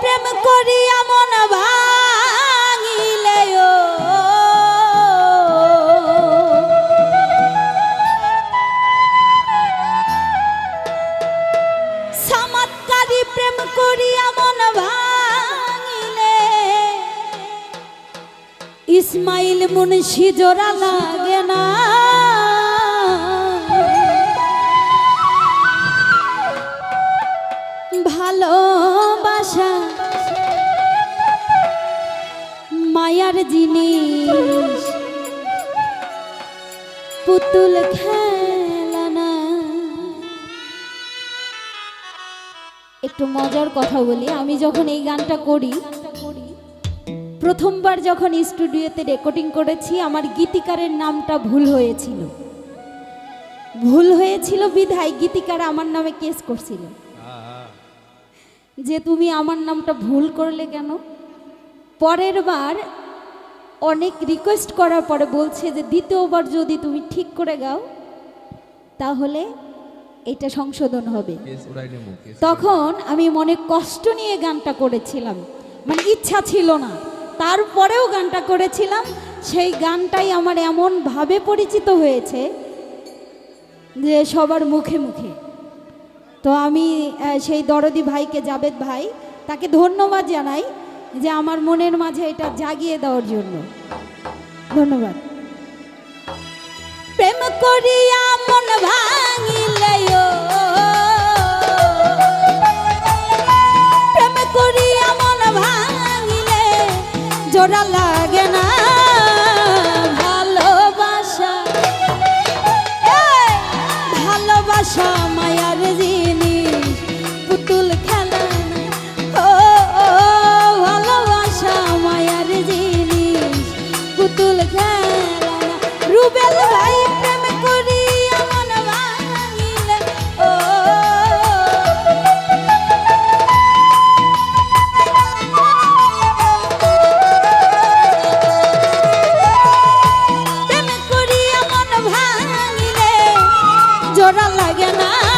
প্রেম করিয়া মন ভাঙিলে চমৎকারী প্রেম করিয়া মন ভাঙিলে। ইসমাইল মুন্সি জোড়া লাগে না। মায়ার জিনিস। পুতুল খেলানা একটু মজার কথা বলি, আমি যখন এই গানটা করি, প্রথমবার যখন স্টুডিওতে রেকর্ডিং করেছি, আমার গীতিকারের নামটা ভুল হয়েছিল। ভুল হয়েছিল বিধায় গীতিকার আমার নামে কেস করছিল। যে তুমি আমার নামটা ভুল করলে কেন? পরের বার অনেক রিকোয়েস্ট করার পরে বলছে যে দ্বিতীয়বার যদি তুমি ঠিক করে গাও তাহলে এটা সংশোধন হবে। তখন আমি মনে কষ্ট নিয়ে গানটা করেছিলাম। মানে ইচ্ছা ছিল না। তারপরেও গানটা করেছিলাম। সেই গানটাই আমার এমনভাবে পরিচিত হয়েছে যে সবার মুখে মুখে। তো আমি সেই দরদি ভাইকে জাবেদ ভাই তাকে ধন্যবাদ জানাই। যে আমার মনের মাঝে এটা জাগিয়ে দেওয়ার জন্য। ধন্যবাদ। প্রেম করিয়া মন ভাঙিলে প্রেম করিয়া মন ভাঙিলে জোড়া লাগে না। ভালোবাসা ভালোবাসা জোড়া লাগে না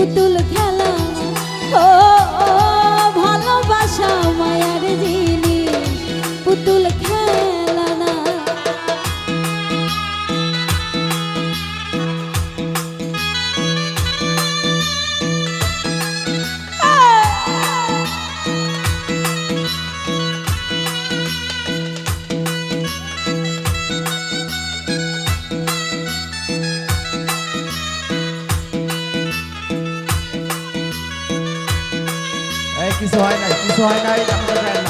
পুতুল কিছু হয় নাই কিছু হয় নাই